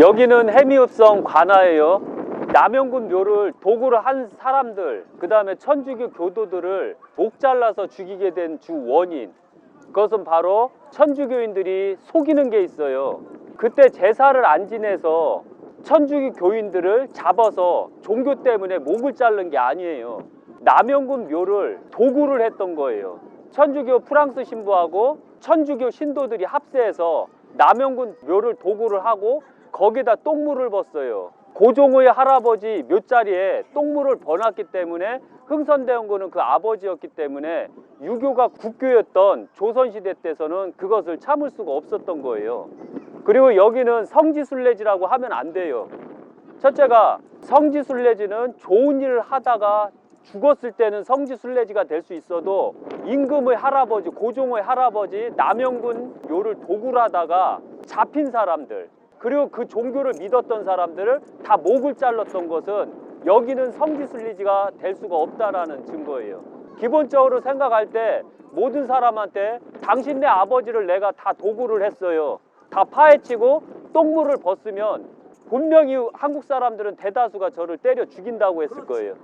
여기는 해미읍성 관아예요. 남영군 묘를 도구를 한 사람들, 그 다음에 천주교 교도들을 목 잘라서 죽이게 된 주 원인. 그것은 바로 천주교인들이 속이는 게 있어요. 그때 제사를 안 지내서 천주교 교인들을 잡아서 종교 때문에 목을 자른 게 아니에요. 남영군 묘를 도구를 했던 거예요. 천주교 프랑스 신부하고 천주교 신도들이 합세해서 남영군 묘를 도구를 하고 거기다 똥물을 벗어요. 고종의 할아버지 묘자리에 똥물을 버놨기 때문에 흥선대원군은 그 아버지였기 때문에 유교가 국교였던 조선시대 때서는 그것을 참을 수가 없었던 거예요. 그리고 여기는 성지순례지라고 하면 안 돼요. 첫째가 성지순례지는 좋은 일을 하다가 죽었을 때는 성지순례지가 될 수 있어도 임금의 할아버지, 고종의 할아버지, 남영군 묘를 도구를 하다가 잡힌 사람들 그리고 그 종교를 믿었던 사람들을 다 목을 잘랐던 것은 여기는 성지순례지가 될 수가 없다라는 증거예요. 기본적으로 생각할 때 모든 사람한테 당신네 아버지를 내가 다 도구를 했어요. 다 파헤치고 똥물을 벗으면 분명히 한국 사람들은 대다수가 저를 때려 죽인다고 했을 거예요.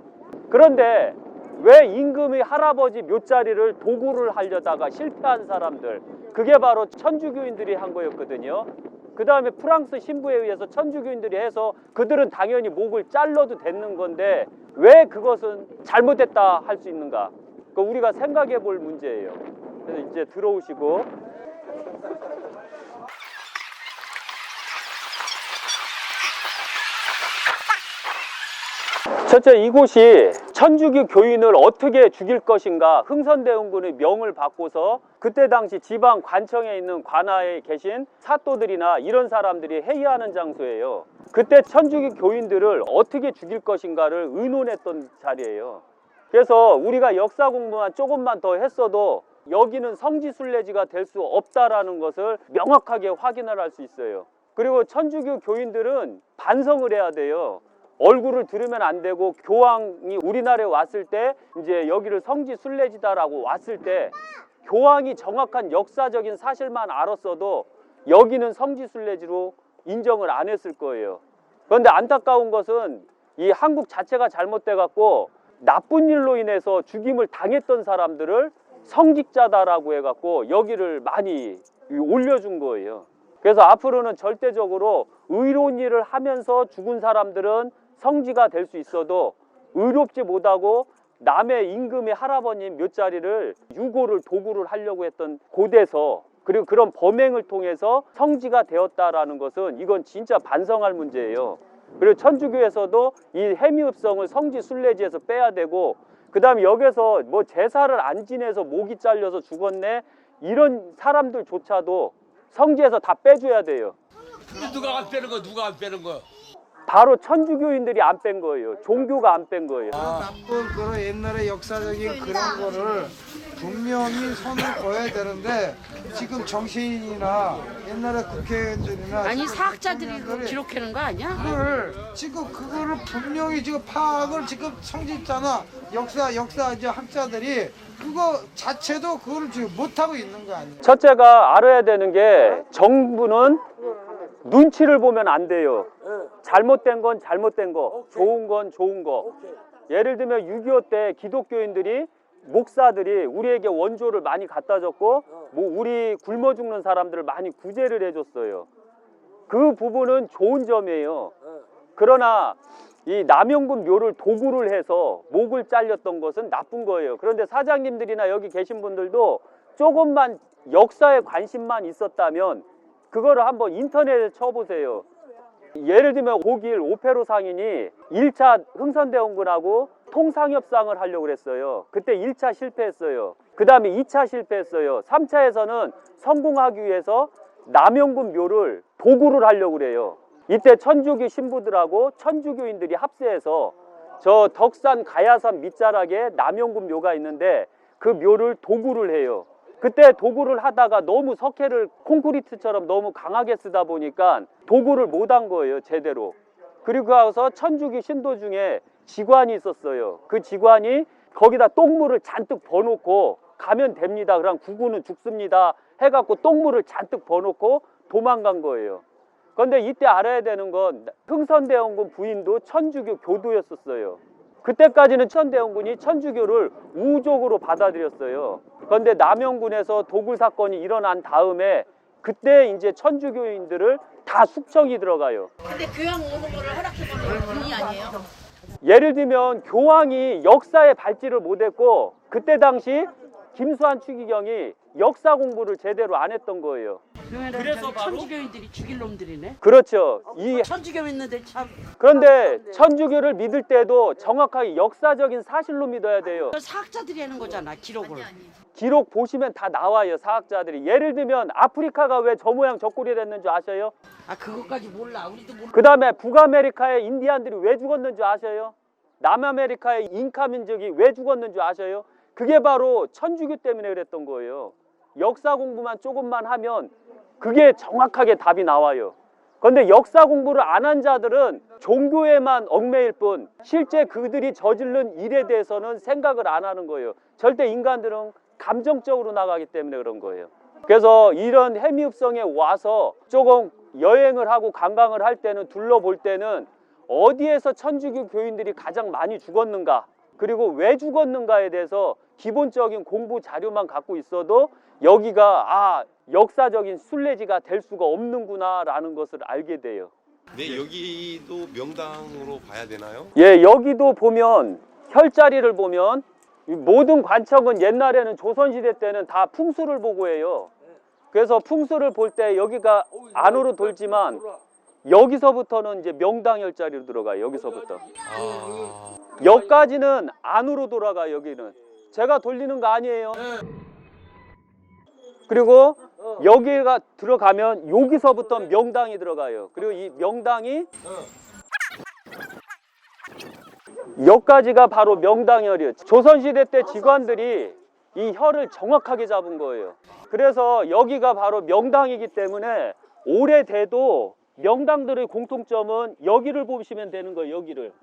그런데 왜 임금의 할아버지 묘자리를 도구를 하려다가 실패한 사람들 그게 바로 천주교인들이 한 거였거든요. 그 다음에 프랑스 신부에 의해서 천주교인들이 해서 그들은 당연히 목을 잘라도 되는 건데 왜 그것은 잘못됐다 할 수 있는가? 그 우리가 생각해 볼 문제예요. 그래서 이제 들어오시고 첫째 이곳이 천주교 교인을 어떻게 죽일 것인가 흥선대원군의 명을 받고서 그때 당시 지방 관청에 있는 관아에 계신 사또들이나 이런 사람들이 회의하는 장소예요. 그때 천주교 교인들을 어떻게 죽일 것인가를 의논했던 자리예요. 그래서 우리가 역사 공부만 조금만 더 했어도 여기는 성지순례지가 될 수 없다라는 것을 명확하게 확인을 할 수 있어요. 그리고 천주교 교인들은 반성을 해야 돼요. 얼굴을 들으면 안 되고 교황이 우리나라에 왔을 때 이제 여기를 성지 순례지다라고 왔을 때 교황이 정확한 역사적인 사실만 알았어도 여기는 성지 순례지로 인정을 안 했을 거예요. 그런데 안타까운 것은 이 한국 자체가 잘못돼 갖고 나쁜 일로 인해서 죽임을 당했던 사람들을 성직자다라고 해 갖고 여기를 많이 올려준 거예요. 그래서 앞으로는 절대적으로 의로운 일을 하면서 죽은 사람들은 성지가 될 수 있어도 의롭지 못하고 남의 임금의 할아버님 묘자리를 유고를 도구를 하려고 했던 고대서 그리고 그런 범행을 통해서 성지가 되었다라는 것은 이건 진짜 반성할 문제예요. 그리고 천주교에서도 이 해미읍성을 성지 순례지에서 빼야 되고 그 다음에 여기서 뭐 제사를 안 지내서 목이 잘려서 죽었네 이런 사람들조차도 성지에서 다 빼줘야 돼요. 누가 안 빼는 거 누가 안 빼는 거 바로 천주교인들이 안 뺀 거예요. 종교가 안 뺀 거예요. 나쁜 그런 옛날의 역사적인 그런 거를 분명히 손을 꺼야 되는데 지금 정치인이나 옛날에 국회의원들이나 아니 사학자들이 기록하는 거 아니야? 그걸 지금 그거를 분명히 지금 파악을 지금 성직자나 역사 역사 이제 학자들이 그거 자체도 그거를 지금 못 하고 있는 거 아니에요? 첫째가 알아야 되는 게 정부는 눈치를 보면 안 돼요. 잘못된 건 잘못된 거, 좋은 건 좋은 거. 예를 들면 6.25 때 기독교인들이 목사들이 우리에게 원조를 많이 갖다 줬고 뭐 우리 굶어 죽는 사람들을 많이 구제를 해줬어요. 그 부분은 좋은 점이에요. 그러나 이 남영군 묘를 도구를 해서 목을 잘렸던 것은 나쁜 거예요. 그런데 사장님들이나 여기 계신 분들도 조금만 역사에 관심만 있었다면 그거를 한번 인터넷에 쳐보세요. 예를 들면 고길 오페로 상인이 1차 흥선대원군하고 통상협상을 하려고 그랬어요. 그때 1차 실패했어요. 그 다음에 2차 실패했어요. 3차에서는 성공하기 위해서 남영군 묘를 도구를 하려고 그래요. 이때 천주교 신부들하고 천주교인들이 합세해서 저 덕산 가야산 밑자락에 남영군 묘가 있는데 그 묘를 도구를 해요. 그때 도구를 하다가 너무 석회를 콘크리트처럼 너무 강하게 쓰다 보니까 도구를 못 한 거예요, 제대로. 그리고 가서 천주교 신도 중에 직관이 있었어요. 그 직관이 거기다 똥물을 잔뜩 버놓고 가면 됩니다. 그럼 구구는 죽습니다. 해갖고 똥물을 잔뜩 버놓고 도망간 거예요. 그런데 이때 알아야 되는 건 흥선대원군 부인도 천주교 교도였었어요. 그때까지는 천대원군이 천주교를 우족으로 받아들였어요. 그런데 남영군에서 도굴 사건이 일어난 다음에 그때 이제 천주교인들을 다 숙청이 들어가요. 근데 교양 오는 거를 허락해주는 분이 아니에요? 예를 들면 교황이 역사에 밟지를 못했고 그때 당시 김수환 추기경이 역사 공부를 제대로 안 했던 거예요. 그래서 바로- 천주교인들이 죽일 놈들이네. 그렇죠. 이 천주교 있는데 참 그런데 천주교를 믿을 때도 정확하게 역사적인 사실로 믿어야 돼요. 사학자들이 하는 거잖아 기록을. 아니 아니. 기록 보시면 다 나와요, 사학자들이. 예를 들면 아프리카가 왜 저 모양 저 꼴이 됐는 줄 아셔요? 아 그것까지 몰라. 우리도 몰라. 그 다음에 북아메리카의 인디안들이 왜 죽었는 줄 아셔요? 남아메리카의 잉카 민족이 왜 죽었는 줄 아셔요? 그게 바로 천주교 때문에 그랬던 거예요. 역사 공부만 조금만 하면 그게 정확하게 답이 나와요. 그런데 역사 공부를 안 한 자들은 종교에만 얽매일 뿐 실제 그들이 저지른 일에 대해서는 생각을 안 하는 거예요. 절대 인간들은 감정적으로 나가기 때문에 그런 거예요. 그래서 이런 해미읍성에 와서 조금 여행을 하고 관광을 할 때는 둘러볼 때는 어디에서 천주교 교인들이 가장 많이 죽었는가 그리고 왜 죽었는가에 대해서 기본적인 공부 자료만 갖고 있어도 여기가 아 역사적인 순례지가 될 수가 없는구나라는 것을 알게 돼요. 네, 여기도 명당으로 봐야 되나요? 예, 여기도 보면 혈자리를 보면 이 모든 관청은 옛날에는 조선시대 때는 다 풍수를 보고 해요. 그래서 풍수를 볼 때 여기가 안으로 돌지만 여기서부터는 이제 명당 혈자리로 들어가요. 여기서부터. 아, 여기까지는 안으로 돌아가요. 여기는. 제가 돌리는 거 아니에요. 그리고 여기가 들어가면 여기서부터 명당이 들어가요. 그리고 이 명당이 여기까지가 바로 명당혈이에요. 조선시대 때 직관들이 이 혈을 정확하게 잡은 거예요. 그래서 여기가 바로 명당이기 때문에 오래돼도 명당들의 공통점은 여기를 보시면 되는 거예요. 여기를.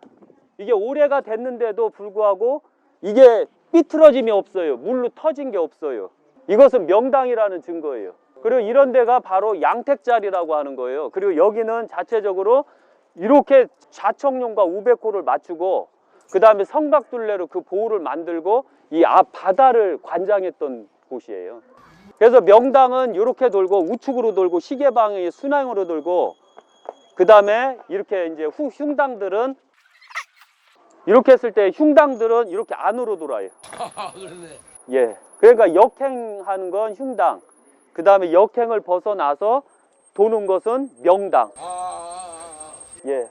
이게 오래가 됐는데도 불구하고 이게 삐뚤어짐이 없어요. 물로 터진 게 없어요. 이것은 명당이라는 증거예요. 그리고 이런 데가 바로 양택자리라고 하는 거예요. 그리고 여기는 자체적으로 이렇게 좌청룡과 우백호를 맞추고 그 다음에 성곽둘레로 그 보호를 만들고 이 앞 바다를 관장했던 곳이에요. 그래서 명당은 이렇게 돌고 우측으로 돌고 시계방향의 순항으로 돌고 그 다음에 이렇게 이제 후 흉당들은 이렇게 했을 때 흉당들은 이렇게 안으로 돌아요. 아, 그러네. 예. 그러니까 역행하는 건 흉당. 그 다음에 역행을 벗어나서 도는 것은 명당. 아, 아, 아, 예.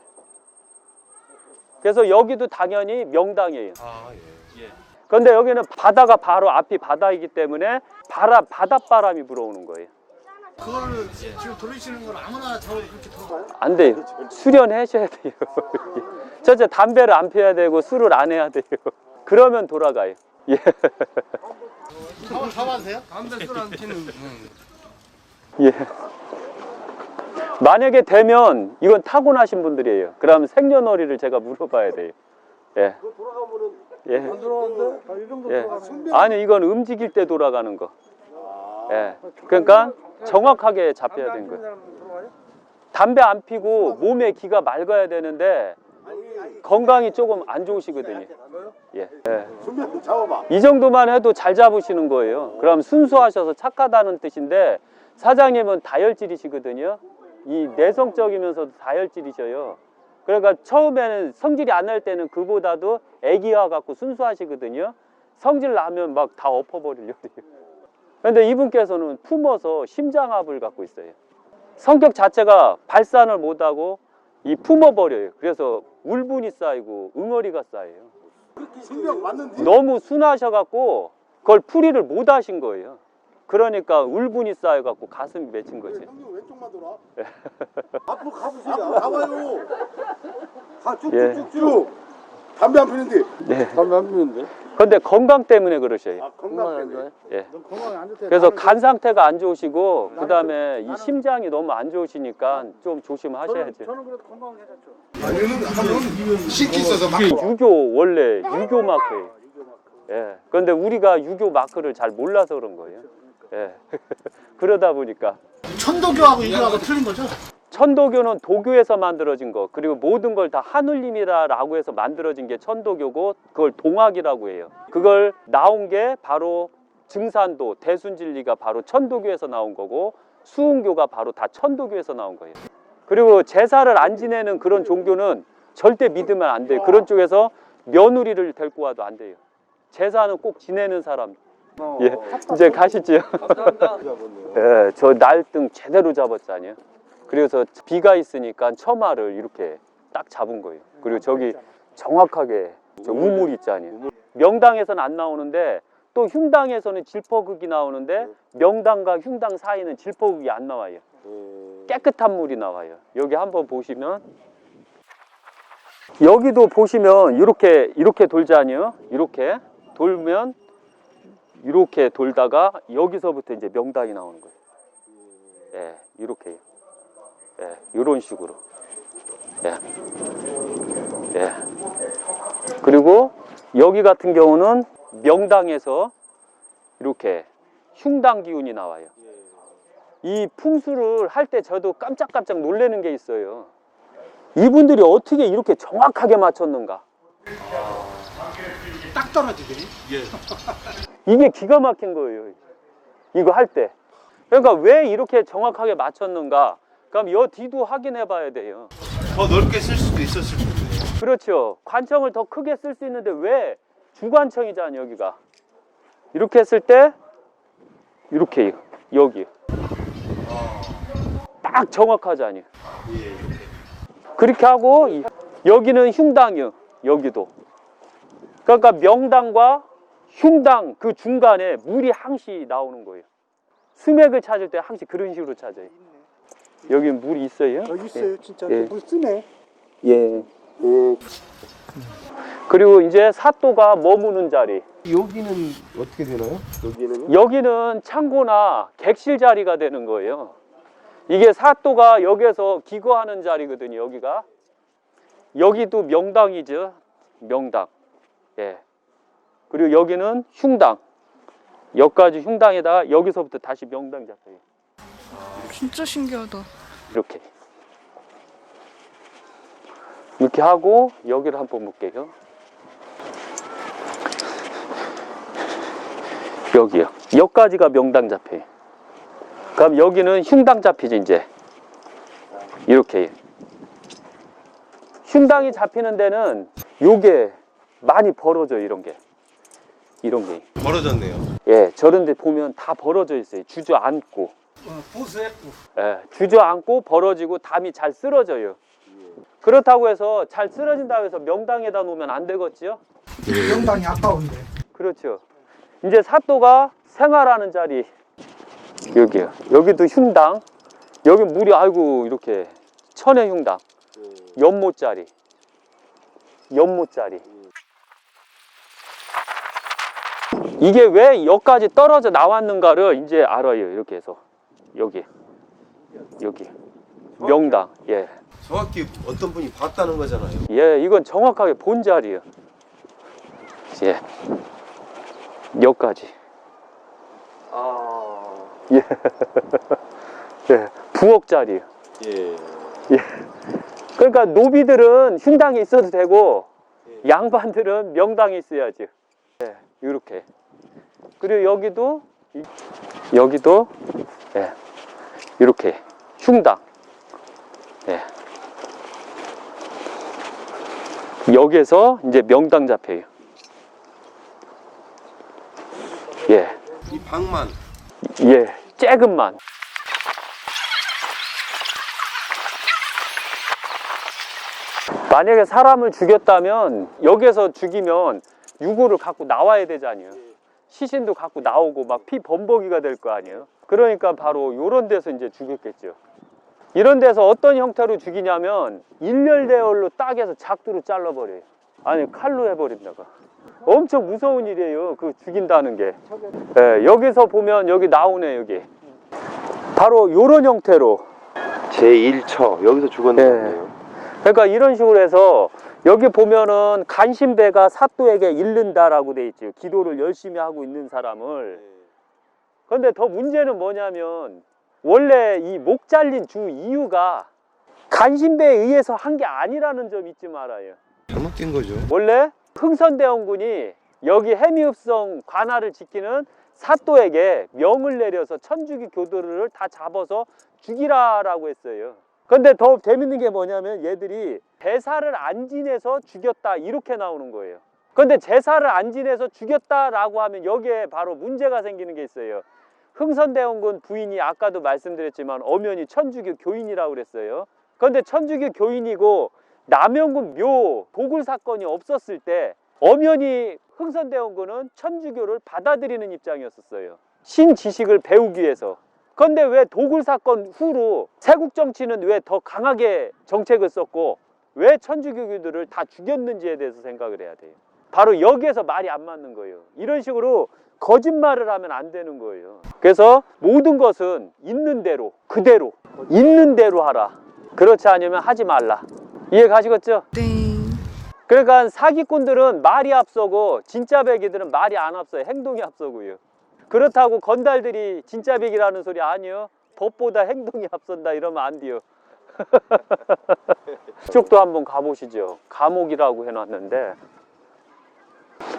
그래서 여기도 당연히 명당이에요. 아, 예. 그런데 여기는 바다가 바로 앞이 바다이기 때문에 바람, 바닷바람이 불어오는 거예요. 그거를 지금 돌리시는 건 아무나 저를 그렇게 돌아요? 안 돼요. 수련하셔야 돼요. 첫째 담배를 안 피워야 되고 술을 안 해야 돼요. 그러면 돌아가요. 예. 사와 사와세요? 담배 술안 피는. 예. 만약에 되면 이건 타고나신 분들이에요. 그럼 생년월일을 제가 물어봐야 돼요. 예. 예. 예. 아니 이건 움직일 때 돌아가는 거. 예. 그러니까 정확하게 잡혀야 되는 거예요. 담배 안 피고 몸에 기가 맑아야 되는데 건강이 조금 안 좋으시거든요. 예. 예. 이 정도만 해도 잘 잡으시는 거예요. 그럼 순수하셔서 착하다는 뜻인데 사장님은 다혈질이시거든요. 이 내성적이면서도 다혈질이셔요. 그러니까 처음에는 성질이 안 날 때는 그보다도 애기와 같고 순수하시거든요. 성질 나면 막 다 엎어버리려고 해요. 근데 이분께서는 품어서 심장압을 갖고 있어요. 성격 자체가 발산을 못하고 이 품어버려요. 그래서 울분이 쌓이고 응어리가 쌓여요. 너무 순하셔갖고 그걸 풀이를 못 하신 거예요. 그러니까 울분이 쌓여갖고 가슴이 맺힌 거지. 왼쪽만 돌아. 앞으로 가보세요. 앞으로 가봐요. 가 예. 쭉쭉쭉쭉. 담배 안 피는데. 네. 담배 안 피는데. 근데 건강 때문에 그러셔요. 아 건강 때문에. 예. 넌 건강이 안 좋대. 그래서 간 상태가 안 좋으시고 그 다음에 이 심장이 너무 안 좋으시니까 좀 조심하셔야죠. 저는 그래도. 아니면 한번 신기 있어서 막. 이게 유교 원래 유교 마크예요. 예. 그런데 우리가 유교 마크를 잘 몰라서 그런 거예요. 예. 그러다 보니까 천도교하고 이교하고 틀린 거죠? 천도교는 도교에서 만들어진 거 그리고 모든 걸다 하늘님이라고 해서 만들어진 게 천도교고 그걸 동학이라고 해요. 그걸 나온 게 바로 증산도 대순진리가 바로 천도교에서 나온 거고 수흥교가 바로 다 천도교에서 나온 거예요. 그리고 제사를 안 지내는 그런 종교는 절대 믿으면 안 돼요. 그런 쪽에서 며느리를 데리고 와도 안 돼요. 제사는 꼭 지내는 사람. 예, 이제 가시죠. 예, 저 날등 제대로 잡았잖아요. 그래서 비가 있으니까 처마를 이렇게 딱 잡은 거예요. 그리고 저기 정확하게 저 우물 있잖아요. 명당에서는 안 나오는데 또 흉당에서는 질퍼극이 나오는데 명당과 흉당 사이는 질퍼극이 안 나와요. 깨끗한 물이 나와요. 여기 한번 보시면 여기도 보시면 이렇게 이렇게 돌잖아요. 이렇게 돌면 이렇게 돌다가 여기서부터 이제 명당이 나오는 거예요. 예, 이렇게요. 예, 이런 식으로. 예. 예. 그리고 여기 같은 경우는 명당에서 이렇게 흉당 기운이 나와요. 이 풍수를 할 때 저도 깜짝깜짝 놀라는 게 있어요. 이분들이 어떻게 이렇게 정확하게 맞췄는가? 딱 떨어지게. 이게 기가 막힌 거예요. 이거 할 때. 그러니까 왜 이렇게 정확하게 맞췄는가? 그럼 여 뒤도 확인해 봐야 돼요. 더 넓게 쓸 수도 있었을 텐데. 그렇죠. 관청을 더 크게 쓸 수 있는데 왜 주관청이잖아, 여기가. 이렇게 했을 때, 이렇게, 여기. 딱 정확하잖아요. 예. 그렇게 하고, 이- 여기는 흉당이요, 여기도. 그러니까 명당과 흉당 그 중간에 물이 항시 나오는 거예요. 수맥을 찾을 때 항시 그런 식으로 찾아요. 여기 물이 있어요? 여기 있어요, 진짜. 예. 물 쓰네. 예. 그리고 이제 사또가 머무는 자리. 여기는 어떻게 되나요? 여기는요? 여기는 창고나 객실 자리가 되는 거예요. 이게 사또가 여기에서 기거하는 자리거든요, 여기가. 여기도 명당이죠. 명당. 예. 그리고 여기는 흉당. 여기까지 흉당에다가 여기서부터 다시 명당 잡혀요. 진짜 신기하다. 이렇게. 이렇게 하고 여기를 한번 볼게요. 여기요. 여기까지가 명당 잡혀요. 그럼 여기는 흉당 잡히지 이제. 이렇게. 흉당이 잡히는 데는 요게 많이 벌어져요 이런 게. 이런 게. 벌어졌네요. 예, 저런 데 보면 다 벌어져 있어요. 주저앉고. 보수했고. 예, 주저앉고 벌어지고 담이 잘 쓰러져요. 그렇다고 해서 잘 쓰러진다고 해서 명당에다 놓으면 안 되겠지요? 명당이 아까운데. 그렇죠. 이제 사또가 생활하는 자리 여기요. 여기도 흉당. 여기 물이 아이고 이렇게 천의 흉당. 연못자리. 연못자리. 이게 왜 여기까지 떨어져 나왔는가를 이제 알아요. 이렇게 해서 여기 여기 명당. 예. 정확히 어떤 분이 봤다는 거잖아요. 예, 이건 정확하게 본 자리예요. 예. 여기까지. 아. 예. 예. 부엌 자리예요. 예. 그러니까 노비들은 흉당에 있어도 되고 양반들은 명당에 있어야지. 예. 이렇게. 그리고 여기도 이- 여기도 예. 이렇게 흉당. 예. 여기에서 이제 명당 잡혀요. 예. 이 방만 예, 조금만. 만약에 사람을 죽였다면 여기서 죽이면 유골을 갖고 나와야 되잖아요. 시신도 갖고 나오고 막 피 범벅이가 될 거 아니에요. 그러니까 바로 이런 데서 이제 죽였겠죠. 이런 데서 어떤 형태로 죽이냐면 일렬대열로 딱 해서 작두로 잘라버려요. 아니 칼로 해버린다가. 엄청 무서운 일이에요. 그 죽인다는 게. 예, 여기서 보면 여기 나오네 여기. 바로 요런 형태로. 제1처 여기서 죽었네요. 그러니까 이런 식으로 해서 여기 보면은 간신배가 사또에게 잃는다라고 돼 있죠. 기도를 열심히 하고 있는 사람을. 그런데 더 문제는 뭐냐면 원래 이 목 잘린 주 이유가 간신배에 의해서 한 게 아니라는 점 잊지 말아요. 잘못된 거죠. 원래 흥선대원군이 여기 해미읍성 관할을 지키는 사또에게 명을 내려서 천주교 교도를 다 잡아서 죽이라라고 했어요. 근데 더 재밌는 게 뭐냐면 얘들이 제사를 안 지내서 죽였다 이렇게 나오는 거예요. 근데 제사를 안 지내서 죽였다라고 하면 여기에 바로 문제가 생기는 게 있어요. 흥선대원군 부인이 아까도 말씀드렸지만 엄연히 천주교 교인이라고 그랬어요. 그런데 천주교 교인이고 남영군 묘 도굴 사건이 없었을 때 엄연히 흥선대원군은 천주교를 받아들이는 입장이었었어요. 신지식을 배우기 위해서. 그런데 왜 도굴 사건 후로 세국 정치는 왜 더 강하게 정책을 썼고 왜 천주교교들을 다 죽였는지에 대해서 생각을 해야 돼요. 바로 여기에서 말이 안 맞는 거예요. 이런 식으로 거짓말을 하면 안 되는 거예요. 그래서 모든 것은 있는 대로, 그대로, 있는 대로 하라. 그렇지 않으면 하지 말라. 이해 가시겠죠? 네. 그러니까 사기꾼들은 말이 앞서고 진짜 배기들은 말이 안 앞서요. 행동이 앞서고요. 그렇다고 건달들이 진짜 배기라는 소리 아니요. 법보다 행동이 앞선다 이러면 안 돼요. 이쪽도 한번 가보시죠. 감옥이라고 해놨는데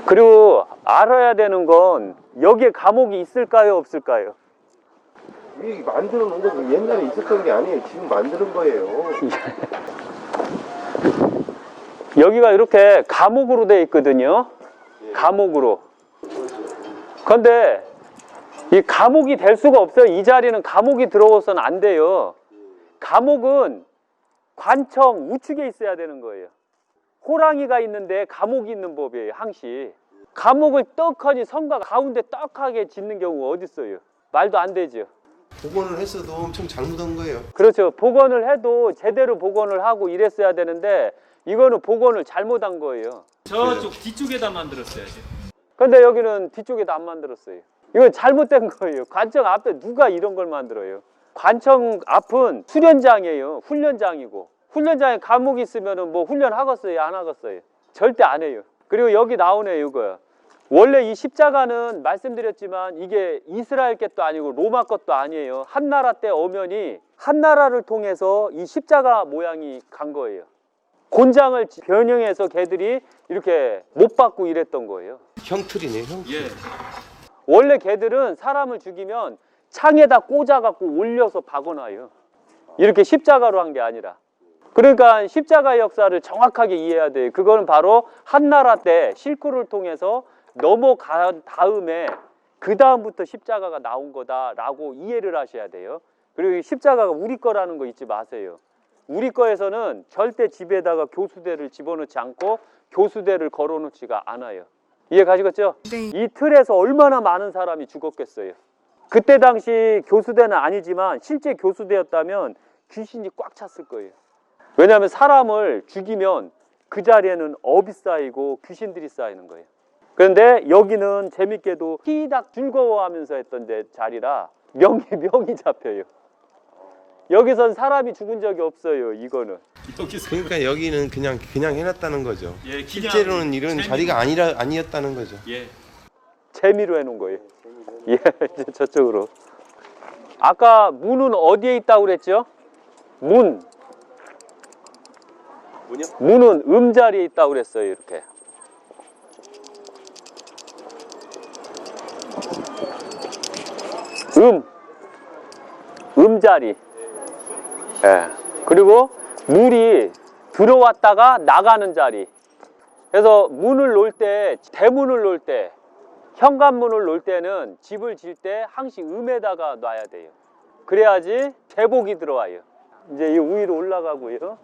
그리고 알아야 되는 건 여기에 감옥이 있을까요 없을까요? 이 만들어 놓은 거 옛날에 있었던 게 아니에요. 지금 만드는 거예요. 여기가 이렇게 감옥으로 돼 있거든요. 감옥으로. 그런데 이 감옥이 될 수가 없어요. 이 자리는 감옥이 들어오서는 안 돼요. 감옥은 관청 우측에 있어야 되는 거예요. 호랑이가 있는데 감옥이 있는 법이에요. 항시. 감옥을 떡하니 성가 가운데 떡하게 짓는 경우가 어디 있어요? 말도 안 되죠. 복원을 했어도 엄청 잘못한 거예요. 그렇죠. 복원을 해도 제대로 복원을 하고 이랬어야 되는데 이거는 복원을 잘못한 거예요. 저쪽 뒤쪽에다 만들었어야지. 근데 여기는 뒤쪽에도 안 만들었어요. 이건 잘못된 거예요. 관청 앞에 누가 이런 걸 만들어요? 관청 앞은 수련장이에요. 훈련장이고 훈련장에 감옥이 있으면은 뭐 훈련하겠어요? 안 하겠어요? 절대 안 해요. 그리고 여기 나오네요, 이거. 원래 이 십자가는 말씀드렸지만 이게 이스라엘 것도 아니고 로마 것도 아니에요. 한나라 때 오면이 한나라를 통해서 이 십자가 모양이 간 거예요. 곤장을 변형해서 걔들이 이렇게 못 받고 이랬던 거예요. 형틀이네, 형. 예. 원래 개들은 사람을 죽이면 창에다 꽂아갖고 올려서 박아놔요. 이렇게 십자가로 한 게 아니라. 그러니까 십자가 역사를 정확하게 이해해야 돼요. 그거는 바로 한나라 때 실크를 통해서 넘어간 다음에 그 다음부터 십자가가 나온 거다라고 이해를 하셔야 돼요. 그리고 이 십자가가 우리 거라는 거 잊지 마세요. 우리 거에서는 절대 집에다가 교수대를 집어넣지 않고 교수대를 걸어놓지가 않아요. 이해 가시겠죠? 네. 이 틀에서 얼마나 많은 사람이 죽었겠어요. 그때 당시 교수대는 아니지만 실제 교수대였다면 귀신이 꽉 찼을 거예요. 왜냐하면 사람을 죽이면 그 자리에는 업이 쌓이고 귀신들이 쌓이는 거예요. 그런데 여기는 재밌게도 희닥 즐거워하면서 했던 데 자리라 명이 명이 잡혀요. 여기선 사람이 죽은 적이 없어요. 이거는. 그러니까 여기는 그냥 그냥 해놨다는 거죠. 예, 그냥 실제로는 이런 재미- 자리가 아니라 아니었다는 거죠. 예. 재미로 해놓은 거예요. 예, 이제 저쪽으로. 아까 문은 어디에 있다고 그랬죠? 문. 문이요? 문은 음자리에 있다고 그랬어요. 이렇게. 음. 음자리. 예. 그리고 물이 들어왔다가 나가는 자리. 그래서 문을 놓을 때, 대문을 놓을 때, 현관문을 놓을 때는 집을 질 때 항상 음에다가 놔야 돼요. 그래야지 제복이 들어와요. 이제 이 위로 올라가고요.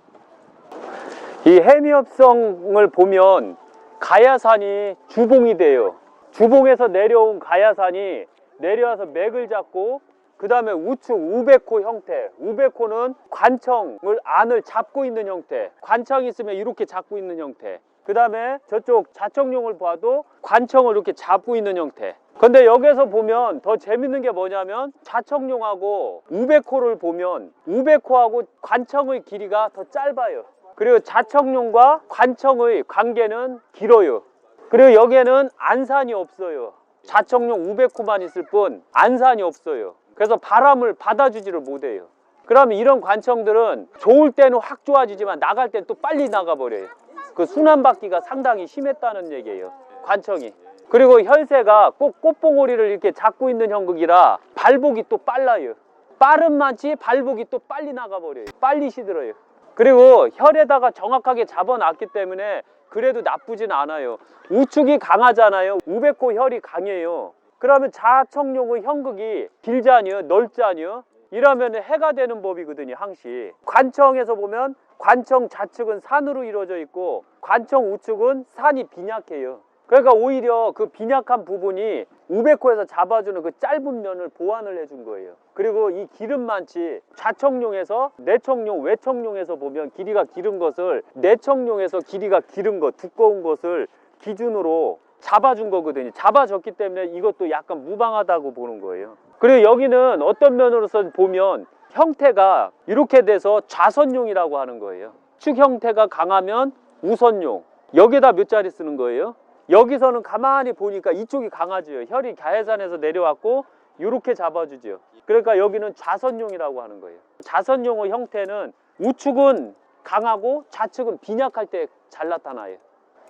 이 해미업성을 보면 가야산이 주봉이 돼요. 주봉에서 내려온 가야산이 내려와서 맥을 잡고 그 다음에 우측 우베코 형태. 우베코는 관청을 안을 잡고 있는 형태. 관청이 있으면 이렇게 잡고 있는 형태. 그 다음에 저쪽 자청룡을 봐도 관청을 이렇게 잡고 있는 형태. 근데 여기서 보면 더 재밌는 게 뭐냐면 자청룡하고 우베코를 보면 우베코하고 관청의 길이가 더 짧아요. 그리고 자청룡과 관청의 관계는 길어요. 그리고 여기에는 안산이 없어요. 자청룡 우베코만 있을 뿐 안산이 없어요. 그래서 바람을 받아주지를 못해요. 그러면 이런 관청들은 좋을 때는 확 좋아지지만 나갈 땐또 빨리 나가버려요. 그 순환받기가 상당히 심했다는 얘기예요. 관청이. 그리고 혈세가 꼭 꽃봉오리를 이렇게 잡고 있는 형국이라 발복이 또 빨라요. 빠른 만치 발복이 또 빨리 나가버려요. 빨리 시들어요. 그리고 혈에다가 정확하게 잡아놨기 때문에 그래도 나쁘진 않아요. 우측이 강하잖아요. 우백호 혈이 강해요. 그러면 자청룡의 형극이 길자니요, 넓자니요. 이러면 해가 되는 법이거든요, 항시. 관청에서 보면 관청 좌측은 산으로 이루어져 있고 관청 우측은 산이 빈약해요. 그러니까 오히려 그 빈약한 부분이 우백호에서 잡아주는 그 짧은 면을 보완을 해준 거예요. 그리고 이 기름 많지 좌청룡에서 내청룡, 외청룡에서 보면 길이가 기른 것을 내청룡에서 길이가 기른 것, 두꺼운 것을 기준으로 잡아준 거거든요. 잡아줬기 때문에 이것도 약간 무방하다고 보는 거예요. 그리고 여기는 어떤 면으로서 보면 형태가 이렇게 돼서 좌선용이라고 하는 거예요. 축 형태가 강하면 우선용. 여기다 몇 자리 쓰는 거예요? 여기서는 가만히 보니까 이쪽이 강하죠. 혈이 가해산에서 내려왔고 이렇게 잡아주죠. 그러니까 여기는 좌선용이라고 하는 거예요. 좌선용의 형태는 우측은 강하고 좌측은 빈약할 때 잘 나타나요.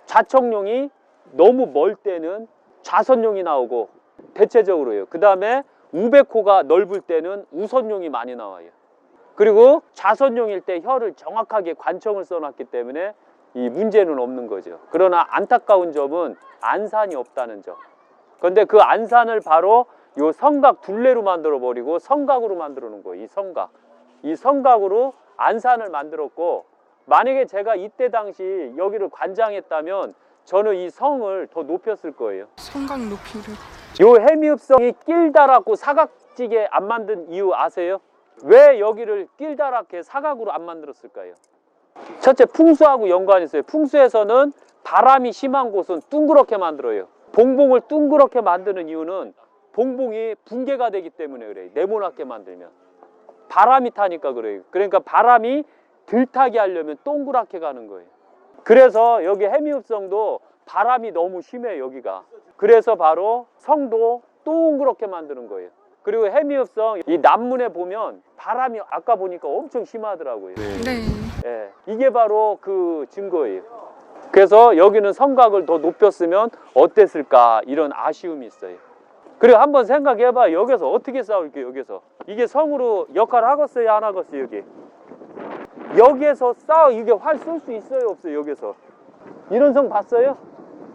좌청용이 너무 멀 때는 좌선용이 나오고 대체적으로요. 그 다음에 우백호가 넓을 때는 우선용이 많이 나와요. 그리고 좌선용일 때 혀를 정확하게 관청을 써놨기 때문에 이 문제는 없는 거죠. 그러나 안타까운 점은 안산이 없다는 점. 그런데 그 안산을 바로 요 성각 둘레로 만들어 버리고 성각으로 만들어 놓은 거예요. 이 성각. 이 성각으로 안산을 만들었고 만약에 제가 이때 당시 여기를 관장했다면 저는 이 성을 더 높였을 거예요. 성각 높이를. 요 해미읍성이 길다랗고 사각지게 안 만든 이유 아세요? 왜 여기를 길다랗게 사각으로 안 만들었을까요? 첫째 풍수하고 연관이 있어요. 풍수에서는 바람이 심한 곳은 둥그렇게 만들어요. 봉봉을 둥그렇게 만드는 이유는 봉봉이 붕괴가 되기 때문에 그래요. 네모나게 만들면. 바람이 타니까 그래요. 그러니까 바람이 들타게 하려면 동그랗게 가는 거예요. 그래서 여기 해미읍성도 바람이 너무 심해 여기가. 그래서 바로 성도 동그랗게 만드는 거예요. 그리고 해미읍성 이 남문에 보면 바람이 아까 보니까 엄청 심하더라고요. 네. 예, 이게 바로 그 증거예요. 그래서 여기는 성각을 더 높였으면 어땠을까 이런 아쉬움이 있어요. 그리고 한번 생각해봐 여기서 어떻게 싸울게요 여기서 이게 성으로 역할을 하겠어요 안 하겠어요 여기 여기에서 싸워 이게 활 쏠 수 있어요 없어요 여기서 이런 성 봤어요?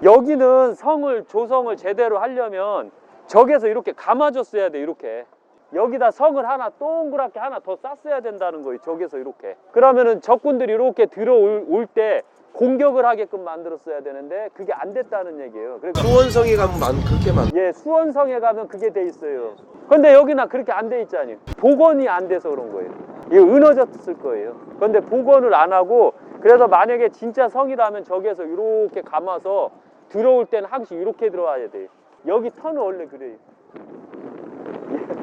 여기는 성을 조성을 제대로 하려면 저기서 이렇게 감아줬어야 돼 이렇게 여기다 성을 하나 동그랗게 하나 더 쌌어야 된다는 거예요 저기서 이렇게 그러면은 적군들이 이렇게 들어올 때 공격을 하게끔 만들었어야 되는데 그게 안 됐다는 얘기예요 그러니까 수원성에 가면 만 그렇게 많. 예, 수원성에 가면 그게 돼 있어요. 근데 여기나 그렇게 안 돼 있잖아요. 복원이 안 돼서 그런 거예요. 이거 은어졌을 거예요. 근데 복원을 안 하고 그래서 만약에 진짜 성이라면 저기에서 이렇게 감아서 들어올 때는 항상 이렇게 들어와야 돼요. 여기 터는 원래 그래요.